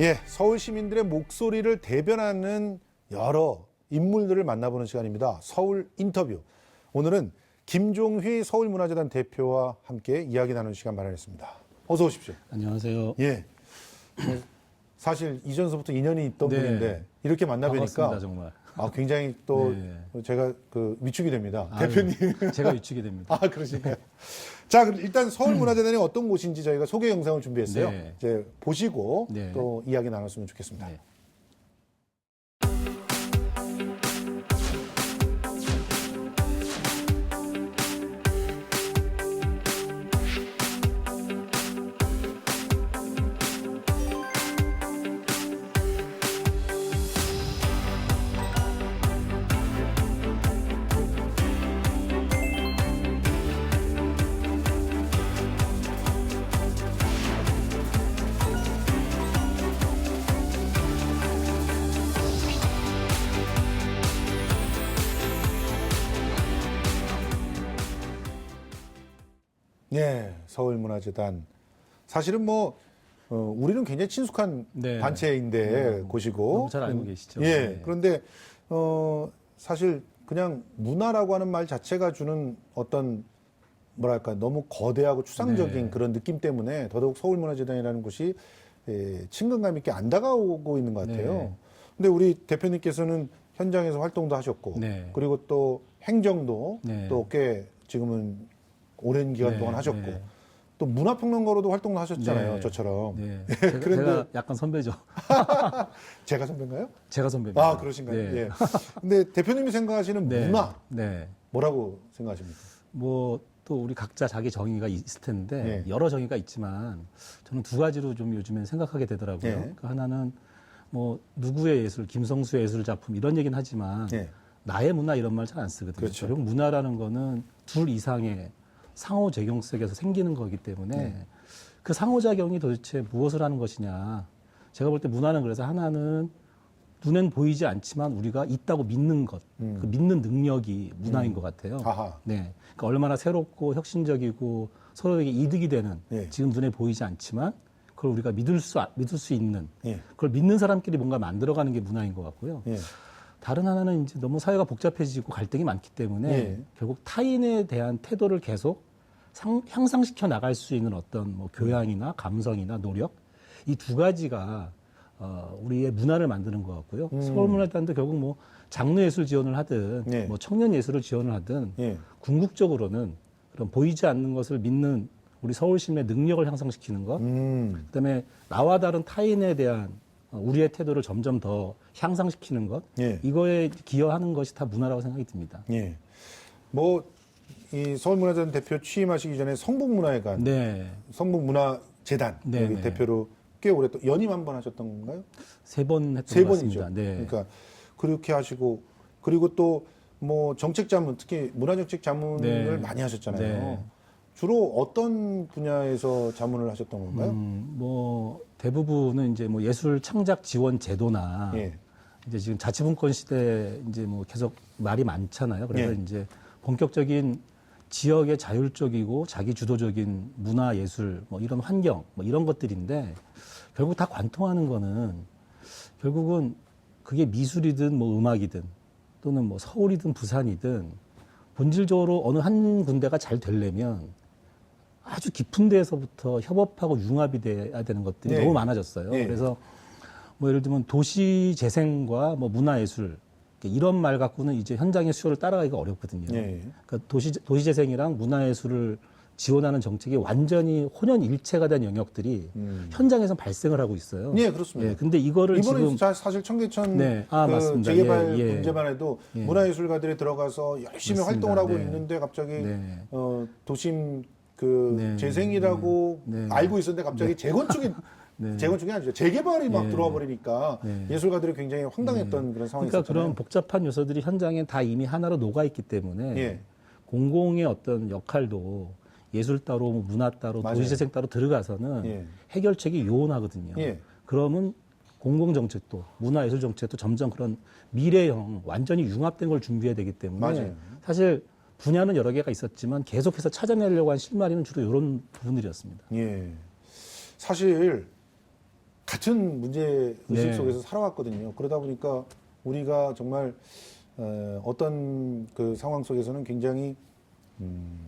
예, 서울 시민들의 목소리를 대변하는 여러 인물들을 만나보는 시간입니다. 서울 인터뷰. 오늘은 김종휘 서울문화재단 대표와 함께 이야기 나누는 시간 마련했습니다. 어서 오십시오. 안녕하세요. 예. 뭐 사실 이전서부터 인연이 있던 네. 분인데 이렇게 만나 반갑습니다, 뵈니까 정말. 아, 굉장히 또 네. 제가 그 위축이 됩니다. 아유, 대표님. 제가 위축이 됩니다. 아, 그러신가요? 자, 그럼 일단 서울문화재단이 어떤 곳인지 저희가 소개 영상을 준비했어요. 네. 이제 보시고 네. 또 이야기 나눴으면 좋겠습니다. 네. 서울문화재단. 사실은 뭐, 어, 우리는 굉장히 친숙한 네. 단체인데, 음, 곳이고. 너무 잘 알고 음, 계시죠. 예. 네. 그런데, 어, 사실 그냥 문화라고 하는 말 자체가 주는 어떤, 뭐랄까, 너무 거대하고 추상적인 네. 그런 느낌 때문에 더더욱 서울문화재단이라는 곳이 예, 친근감 있게 안 다가오고 있는 것 같아요. 네. 근데 우리 대표님께서는 현장에서 활동도 하셨고, 네. 그리고 또 행정도 네. 또꽤 지금은 오랜 기간 네, 동안 하셨고 네. 또 문화평론가로도 활동도 하셨잖아요 네. 저처럼 네. 제가, 그런데- 제가 약간 선배죠. 제가 선배인가요? 제가 선배입니다. 아 그러신가요? 네. 예. 근데 대표님이 생각하시는 네. 문화 네. 뭐라고 생각하십니까? 뭐 또 우리 각자 자기 정의가 있을 텐데 네. 여러 정의가 있지만 저는 두 가지로 좀 요즘엔 생각하게 되더라고요. 네. 그 하나는 뭐 누구의 예술, 김성수의 예술 작품 이런 얘기는 하지만 예. 나의 문화 이런 말 잘 안 쓰거든요. 그렇죠. 결국 문화라는 거는 둘 이상의 상호 작용 속에서 생기는 거기 때문에 네. 그 상호 작용이 도대체 무엇을 하는 것이냐. 제가 볼 때 문화는 그래서 하나는 눈엔 보이지 않지만 우리가 있다고 믿는 것, 음. 그 믿는 능력이 문화인 것 같아요. 아하. 네. 그러니까 얼마나 새롭고 혁신적이고 서로에게 이득이 되는 예. 지금 눈에 보이지 않지만 그걸 우리가 믿을 수, 믿을 수 있는 예. 그걸 믿는 사람끼리 뭔가 만들어가는 게 문화인 것 같고요. 예. 다른 하나는 이제 너무 사회가 복잡해지고 갈등이 많기 때문에 예. 결국 타인에 대한 태도를 계속 상- 향상시켜 나갈 수 있는 어떤 뭐 교양이나 감성이나 노력 이 두 가지가 어, 우리의 문화를 만드는 것 같고요. 음. 서울문화단도 결국 뭐 장르 예술 지원을 하든 예. 뭐 청년 예술을 지원을 하든 예. 궁극적으로는 그런 보이지 않는 것을 믿는 우리 서울 시민의 능력을 향상시키는 것, 음. 그다음에 나와 다른 타인에 대한 어, 우리의 태도를 점점 더 향상시키는 것, 예. 이거에 기여하는 것이 다 문화라고 생각이 듭니다. 예. 뭐, 이 서울문화재단 대표 취임하시기 전에 성북문화회관, 네, 성북문화재단 네, 여기 네. 대표로 꽤 오랫동안 연임 한 번 하셨던 건가요? 세 번 했던 세 것 번이죠. 같습니다. 네. 그러니까 그렇게 하시고 그리고 또 뭐 정책 자문 특히 문화 정책 자문을 네. 많이 하셨잖아요. 네. 주로 어떤 분야에서 자문을 하셨던 건가요? 음, 뭐 대부분은 이제 뭐 예술 창작 지원 제도나 예. 이제 지금 자치분권 시대 이제 뭐 계속 말이 많잖아요. 그래서 예. 이제 본격적인 지역의 자율적이고 자기 주도적인 문화 예술 뭐 이런 환경 뭐 이런 것들인데 결국 다 관통하는 거는 결국은 그게 미술이든 뭐 음악이든 또는 뭐 서울이든 부산이든 본질적으로 어느 한 군데가 잘 되려면 아주 깊은 데에서부터 협업하고 융합이 돼야 되는 것들이 네. 너무 많아졌어요. 네. 그래서 뭐 예를 들면 도시 재생과 뭐 문화예술 이런 말 갖고는 이제 현장의 수요를 따라가기가 어렵거든요. 예. 그러니까 도시 도시 재생이랑 문화예술을 지원하는 정책이 완전히 혼연 일체가 된 영역들이 음. 현장에서 발생을 하고 있어요. 예, 그렇습니다. 예, 근데 이거를 이번에 지금 자- 사실 청계천 네. 아, 그 맞습니다. 재개발 예, 예. 문제만 해도 예. 문화예술가들이 들어가서 열심히 맞습니다. 활동을 하고 네. 있는데 갑자기 네. 어, 도심 그 네. 재생이라고 네. 알고 있었는데 갑자기 재건축이 네. 재건축이 아니죠. 재개발이 막 네. 들어와 버리니까 네. 예술가들이 굉장히 황당했던 그런 상황이 그러니까 있었잖아요. 그런 복잡한 요소들이 현장에 다 이미 하나로 녹아 있기 때문에 예. 공공의 어떤 역할도 예술 따로 뭐 문화 따로 맞아요. 도시재생 따로 들어가서는 예. 해결책이 요원하거든요. 예. 그러면 공공 정책도 문화 예술 정책도 점점 그런 미래형 완전히 융합된 걸 준비해야 되기 때문에 맞아요. 사실 분야는 여러 개가 있었지만 계속해서 찾아내려고 한 실마리는 주로 이런 부분들이었습니다. 예. 사실 같은 문제 의식 네. 속에서 살아왔거든요. 그러다 보니까 우리가 정말 어, 어떤 그 상황 속에서는 굉장히 음,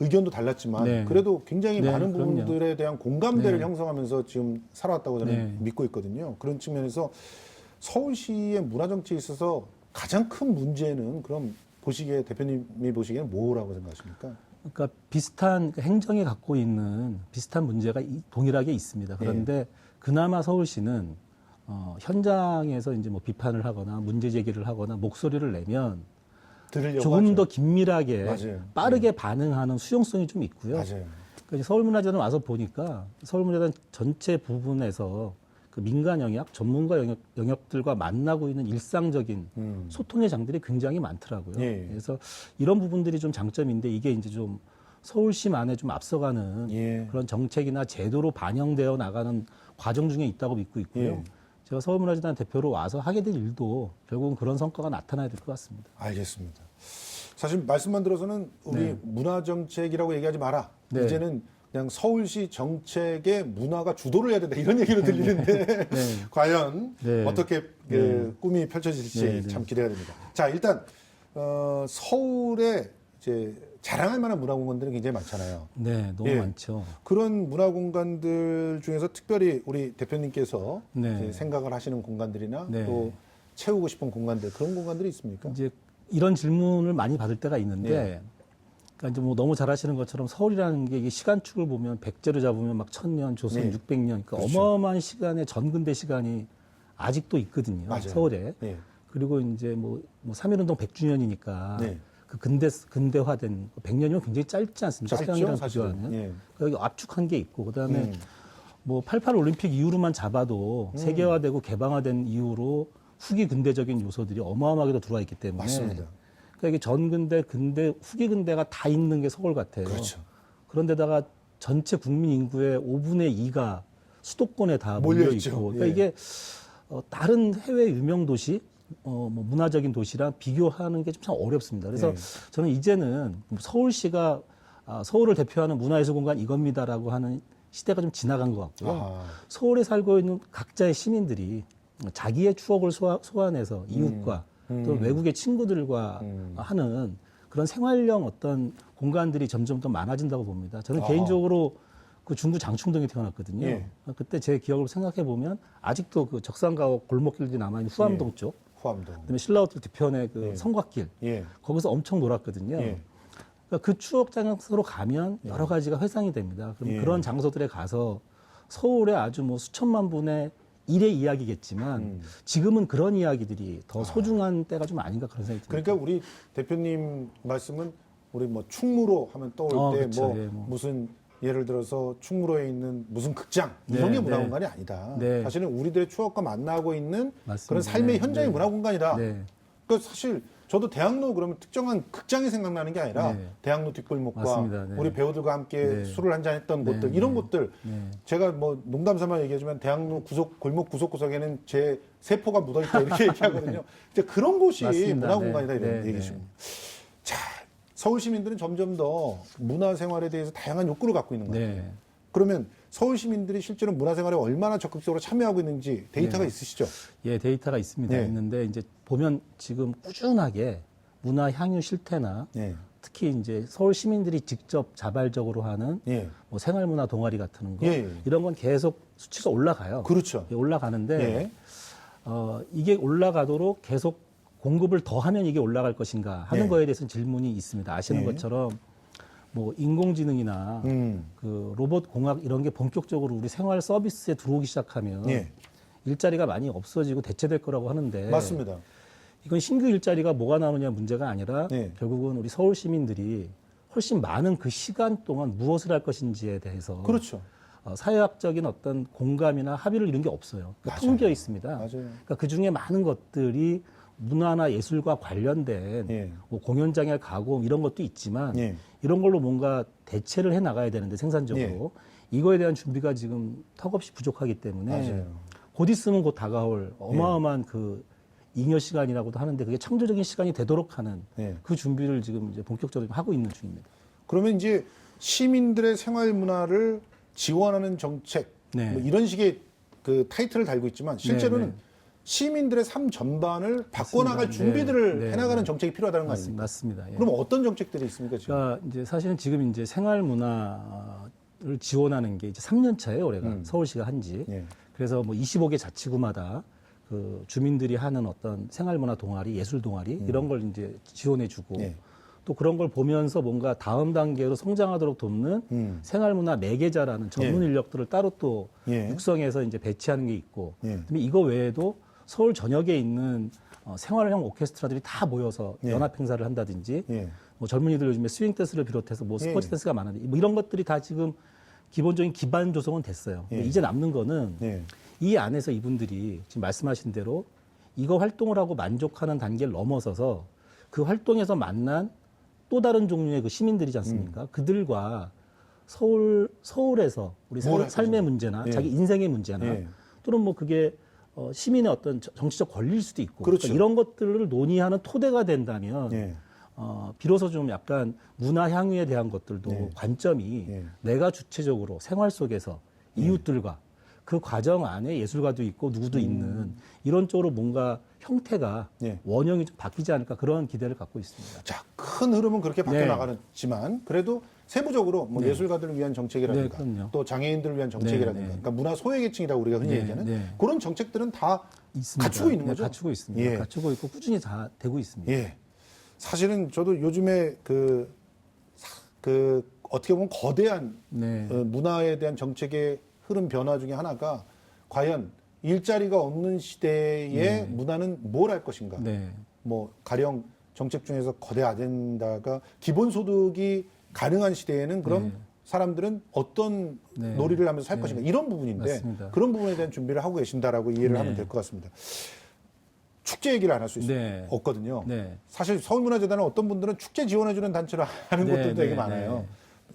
의견도 달랐지만 네. 그래도 굉장히 네, 많은 그럼요. 부분들에 대한 공감대를 네. 형성하면서 지금 살아왔다고 저는 네. 믿고 있거든요. 그런 측면에서 서울시의 문화 정치에 있어서 가장 큰 문제는 그럼 보시기에 대표님이 보시기에는 뭐라고 생각하십니까? 그러니까 비슷한 그 행정이 갖고 있는 비슷한 문제가 이- 동일하게 있습니다. 그런데 그나마 서울시는 어, 현장에서 이제 뭐 비판을 하거나 문제 제기를 하거나 목소리를 내면 조금 하죠. 더 긴밀하게 맞아요. 빠르게 반응하는 수용성이 좀 있고요. 맞아요. 그러니까 서울문화재단 와서 보니까 서울문화재단 전체 부분에서 그 민간 영역, 전문가 영역, 영역들과 만나고 있는 일상적인 음. 소통의 장들이 굉장히 많더라고요. 예. 그래서 이런 부분들이 좀 장점인데 이게 이제 좀 서울시만에 좀 앞서가는 예. 그런 정책이나 제도로 반영되어 나가는 과정 중에 있다고 믿고 있고요. 예. 제가 서울문화재단 대표로 와서 하게 될 일도 결국은 그런 성과가 나타나야 될 것 같습니다. 알겠습니다. 사실 말씀만 들어서는 우리 네. 문화 정책이라고 얘기하지 마라. 네. 이제는 그냥 서울시 정책의 문화가 주도를 해야 된다 이런 얘기로 들리는데 과연 네. 어떻게 그 꿈이 펼쳐질지 네, 네. 참 기대가 됩니다. 자 일단 어, 서울에 이제 자랑할 만한 문화 공간들은 굉장히 많잖아요. 네, 너무 예. 많죠. 그런 문화 공간들 중에서 특별히 우리 대표님께서 네. 생각을 하시는 공간들이나 네. 또 채우고 싶은 공간들 그런 공간들이 있습니까? 이제 이런 질문을 많이 받을 때가 있는데, 네. 그러니까 이제 뭐 너무 잘 아시는 것처럼 서울이라는 게 이게 시간축을 보면 백제로 잡으면 막 천년, 조선 네. 600년, 그러니까 그렇죠. 어마어마한 시간의 전근대 시간이 아직도 있거든요. 맞아요. 서울에. 네. 그리고 이제 뭐, 뭐 3.1운동 100주년이니까 네. 그 근대, 근대화된 100년이면 굉장히 짧지 않습니까? 짧죠, 서양이랑 사실은. 비교하면. 예. 여기 압축한 게 있고, 그 다음에 음. 뭐88 올림픽 이후로만 잡아도 세계화되고 개방화된 이후로 후기 근대적인 요소들이 어마어마하게 더 들어와 있기 때문에 맞습니다. 그러니까 이게 전근대, 근대, 후기 근대가 다 있는 게 서울 같아요. 그렇죠. 그런데다가 전체 국민 인구의 5분의 2가 수도권에 다 몰려. 있고, 그러니까 예. 이게 어, 다른 해외 유명 도시, 어, 뭐 문화적인 도시랑 비교하는 게 좀 참 어렵습니다. 그래서 예. 저는 이제는 서울시가 아, 서울을 대표하는 문화예술 공간 이겁니다라고 하는 시대가 좀 지나간 것 같고요. 아하. 서울에 살고 있는 각자의 시민들이 자기의 추억을 소화, 소환해서 이웃과 또 외국의 친구들과 음. 하는 그런 생활형 어떤 공간들이 점점 더 많아진다고 봅니다. 저는 아. 개인적으로 그 중구 장충동에 태어났거든요. 예. 그때 제 기억을 생각해 보면 아직도 그 적산가옥 골목길들이 남아 있는 후암동 예. 쪽, 후암동. 그다음에 신라호텔 뒤편에 그 예. 성곽길 예. 거기서 엄청 놀았거든요. 예. 그러니까 그 추억 장소로 가면 여러 가지가 회상이 됩니다. 그럼 예. 그런 장소들에 가서 서울의 아주 뭐 수천만 분의 일의 이야기겠지만 음. 지금은 그런 이야기들이 더 소중한 때가 좀 아닌가 그런 생각이 듭니다. 그러니까 우리 대표님 말씀은 우리 뭐 충무로 하면 떠올 어, 때 그쵸. 뭐 예, 뭐. 무슨 예를 들어서 충무로에 있는 무슨 극장 이런 네, 게 문화 네. 공간이 아니다. 네. 사실은 우리들의 추억과 만나고 있는 맞습니다. 그런 삶의 네, 현장의 네. 문화 공간이다. 네. 그러니까 사실 저도 대학로 그러면 특정한 극장이 생각나는 게 아니라 네. 대학로 뒷골목과. 네. 우리 배우들과 함께 네. 술을 한잔 했던 네, 곳들 네. 이런 곳들 네. 제가 뭐 농담 삼아 얘기하지만 대학로 구석 골목 구석구석에는 제 세포가 묻어 있다 이렇게 얘기하거든요. 이제 그런 곳이 맞습니다. 문화 네. 공간이다 이런 네, 얘기십니다. 자, 서울 시민들은 점점 더 문화 생활에 대해서 다양한 욕구를 갖고 있는 거예요. 네. 그러면 서울 시민들이 실제로 문화 생활에 얼마나 적극적으로 참여하고 있는지 데이터가 네. 있으시죠? 예, 데이터가 있습니다. 네. 있는데 이제 보면 지금 꾸준하게 문화 향유 실태나 네. 특히 이제 서울 시민들이 직접 자발적으로 하는 예. 뭐 생활문화 동아리 같은 거 예, 예. 이런 건 계속 수치가 올라가요. 그렇죠. 예, 올라가는데 예. 어, 이게 올라가도록 계속 공급을 더 하면 이게 올라갈 것인가 하는 네. 거에 대해서는 질문이 있습니다. 아시는 네. 것처럼 뭐 인공지능이나 음. 그 로봇 공학 이런 게 본격적으로 우리 생활 서비스에 들어오기 시작하면 예. 일자리가 많이 없어지고 대체될 거라고 하는데 맞습니다. 이건 신규 일자리가 뭐가 나오느냐 문제가 아니라 네. 결국은 우리 서울 시민들이 훨씬 많은 그 시간 동안 무엇을 할 것인지에 대해서 그렇죠. 어, 사회학적인 어떤 공감이나 합의를 이룬 게 없어요. 그러니까 맞아요. 텅 비어 있습니다. 맞아요. 그러니까 그 중에 많은 것들이 문화나 예술과 관련된 예. 뭐 공연장에 가고 이런 것도 있지만 예. 이런 걸로 뭔가 대체를 해 나가야 되는데 생산적으로 이거에 대한 준비가 지금 턱없이 부족하기 때문에 맞아요. 곧 있으면 곧 다가올 어마어마한 그 잉여 시간이라고도 하는데 그게 창조적인 시간이 되도록 하는 예. 그 준비를 지금 이제 본격적으로 하고 있는 중입니다. 그러면 이제 시민들의 생활 문화를 지원하는 정책 네. 뭐 이런 식의 그 타이틀을 달고 있지만 실제로는 네, 네. 시민들의 삶 전반을 바꿔나갈 맞습니다. 준비들을 네, 네, 해나가는 네. 정책이 필요하다는 거 아닙니까? 맞습니다. 예. 그럼 어떤 정책들이 있습니까 지금? 그러니까 이제 사실은 지금 이제 생활 문화를 지원하는 게 이제 3년 차예요, 올해가 음. 서울시가 한지. 예. 그래서 뭐 25개 자치구마다 그 주민들이 하는 어떤 생활 문화 동아리, 예술 동아리 이런 걸 이제 지원해 주고 음. 예. 또 그런 걸 보면서 뭔가 다음 단계로 성장하도록 돕는 음. 생활 문화 매개자라는 전문 예. 인력들을 따로 또 예. 육성해서 이제 배치하는 게 있고 예. 그다음에 이거 외에도 서울 전역에 있는 어, 생활형 오케스트라들이 다 모여서 예. 연합 행사를 한다든지 예. 뭐 젊은이들 요즘에 스윙 댄스를 비롯해서 뭐 예. 스포츠 댄스가 많은데 뭐 이런 것들이 다 지금 기본적인 기반 조성은 됐어요. 근데 예. 이제 남는 거는 예. 이 안에서 이분들이 지금 말씀하신 대로 이거 활동을 하고 만족하는 단계를 넘어서서 그 활동에서 만난 또 다른 종류의 그 시민들이지 않습니까? 그들과 서울 서울에서 우리 음. 뭘 살- 할 삶의. 문제나 예. 자기 인생의 문제나 예. 또는 뭐 그게 어, 시민의 어떤 저- 정치적 권리일 수도 있고 그렇죠. 그러니까 이런 것들을 논의하는 토대가 된다면 예. 어, 비로소 좀 약간 문화 향유에 대한 것들도 네. 관점이 예. 내가 주체적으로 생활 속에서 이웃들과 그 과정 안에 예술가도 있고 누구도 있는 이런 쪽으로 뭔가 형태가 음. 예. 원형이 좀 바뀌지 않을까 그런 기대를 갖고 있습니다. 자, 큰 흐름은 그렇게 바뀌어 네. 나가지만 그래도 세부적으로 뭐 네. 예술가들을 위한 정책이라든가 네, 그럼요. 또 장애인들을 위한 정책이라든가 네, 네. 그러니까 문화 소외계층이라고 우리가 흔히 네, 얘기하는 네. 그런 정책들은 다 있습니다. 갖추고 있는 네, 거죠? 갖추고 있습니다. 예. 갖추고 있고 꾸준히 다 되고 있습니다. 예. 사실은 저도 요즘에 그, 사- 그 어떻게 보면 거대한 네. 어, 문화에 대한 정책의 흐름 변화 중에 하나가 과연 일자리가 없는 시대에 문화는 뭘 할 것인가? 네. 뭐 가령 정책 중에서 거대 아젠다가 기본소득이 가능한 시대에는 그럼 네. 사람들은 어떤 네. 놀이를 하면서 살 네. 것인가 이런 부분인데 맞습니다. 그런 부분에 대한 준비를 하고 계신다라고 이해를 네. 하면 될 것 같습니다. 축제 얘기를 안 할수 네. 없거든요. 네. 사실 서울문화재단은 어떤 분들은 축제 지원해주는 단체로 하는 네, 것들도 되게 네, 많아요. 네.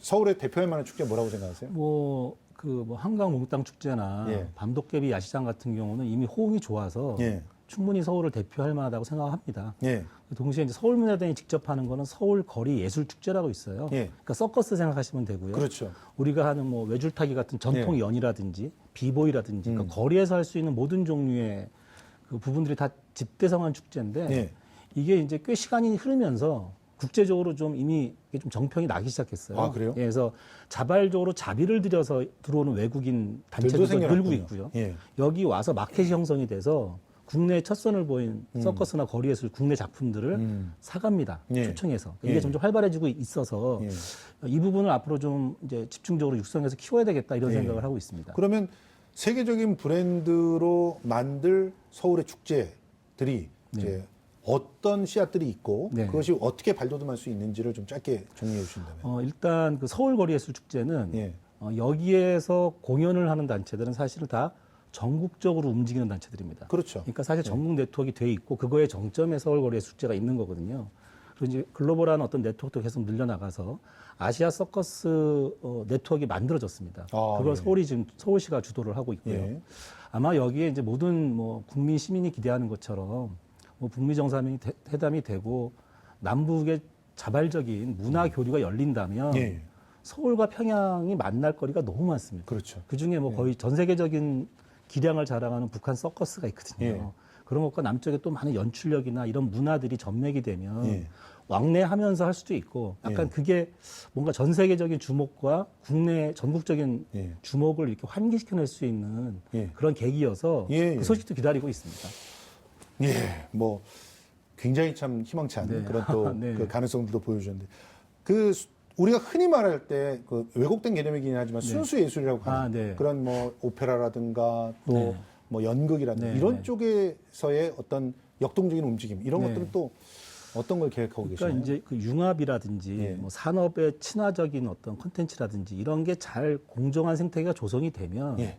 서울에 대표할 만한 축제 뭐라고 생각하세요? 뭐, 그, 뭐, 한강 몽땅 축제나 예. 밤도깨비 야시장 같은 경우는 이미 호응이 좋아서 예. 충분히 서울을 대표할 만하다고 생각합니다. 예. 동시에 이제 서울문화단이 직접 하는 거는 서울 거리 예술 축제라고 있어요. 예. 그러니까 서커스 생각하시면 되고요. 그렇죠. 우리가 하는 뭐 외줄타기 같은 전통 예. 연이라든지 비보이라든지 음. 그러니까 거리에서 할 수 있는 모든 종류의 그 부분들이 다 집대성한 축제인데 예. 이게 이제 꽤 시간이 흐르면서 국제적으로 좀 이미 좀 정평이 나기 시작했어요. 아, 그래요? 예, 그래서 자발적으로 자비를 들여서 들어오는 외국인 단체들도. 늘고 있고요. 예. 여기 와서 마켓이 형성이 돼서 국내 첫 선을 보인 서커스나 거리예술 국내 작품들을 음. 사갑니다. 예. 초청해서 이게 예. 점점 활발해지고 있어서 예. 이 부분을 앞으로 좀 이제 집중적으로 육성해서 키워야 되겠다 이런 예. 생각을 하고 있습니다. 그러면 세계적인 브랜드로 만들 서울의 축제들이 이제 어떤 씨앗들이 있고 네. 그것이 어떻게 발돋움할 수 있는지를 좀 짧게 정리해 주신다면. 어, 일단 그 서울 거리 예술 축제는 예. 어, 여기에서 공연을 하는 단체들은 사실은 다 전국적으로 움직이는 단체들입니다. 그렇죠. 그러니까 사실 전국 네트워크가 돼 있고 그거의 정점에 서울거리의 숙제가 있는 거거든요. 그리고 이제 글로벌한 어떤 네트워크도 계속 늘려나가서 아시아 서커스 어, 네트워크가 만들어졌습니다. 아, 그걸 예. 서울이 지금 서울시가 주도를 하고 있고요. 예. 아마 여기에 이제 모든 뭐 국민 시민이 기대하는 것처럼 뭐 북미 정상회담이 회담이 되고 남북의 자발적인 문화 교류가 열린다면 예. 서울과 평양이 만날 거리가 너무 많습니다. 그렇죠. 그 중에 뭐 거의 전 세계적인 기량을 자랑하는 북한 서커스가 있거든요. 예. 그런 것과 남쪽에 또 많은 연출력이나 이런 문화들이 접맥이 되면 예. 왕래하면서 할 수도 있고 약간 예. 그게 뭔가 전 세계적인 주목과 국내 전국적인 예. 주목을 이렇게 환기시켜낼 수 있는 예. 그런 계기여서 예, 예. 그 소식도 기다리고 있습니다. 예, 뭐 굉장히 참 희망찬 네. 그런 또 네. 그 가능성들도 보여주는데 그 수- 우리가 흔히 말할 때 그 왜곡된 개념이긴 하지만 순수 예술이라고 하는 아, 네. 그런 뭐 오페라라든가 또 네. 뭐 연극이라든가 네, 이런 네. 쪽에서의 어떤 역동적인 움직임 이런 네. 것들은 또 어떤 걸 계획하고 그러니까 계시나요? 이제 그 융합이라든지 예. 뭐 산업의 친화적인 어떤 콘텐츠라든지 이런 게 잘 공정한 생태계가 조성이 되면 예.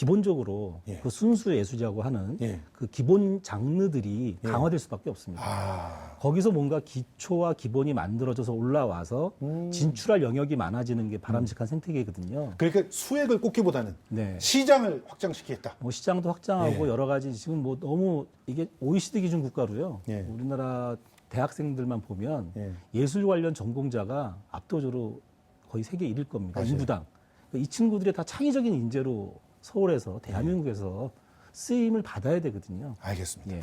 기본적으로 예. 그 순수 예술이라고 하는 예. 그 기본 장르들이 예. 강화될 수밖에 없습니다. 아, 거기서 뭔가 기초와 기본이 만들어져서 올라와서 음. 진출할 영역이 많아지는 게 바람직한 생태계거든요. 그러니까 수액을 꽂기보다는 네. 시장을 확장시키겠다. 뭐 시장도 확장하고 예. 여러 가지 지금 뭐 너무 이게 OECD 기준 국가로요. 예. 우리나라 대학생들만 보면 예. 예술 관련 전공자가 압도적으로 거의 세계 1일 겁니다. 맞아요. 인구당. 이 친구들이 다 창의적인 인재로 서울에서 대한민국에서 쓰임을 받아야 되거든요. 알겠습니다. 예.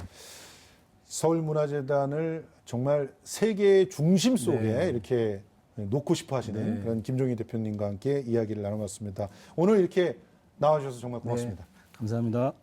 서울문화재단을 정말 세계의 중심 속에 네. 이렇게 놓고 싶어 하시는 네. 그런 김종희 대표님과 함께 이야기를 나눠봤습니다. 오늘 이렇게 나와주셔서 정말 고맙습니다. 네. 감사합니다.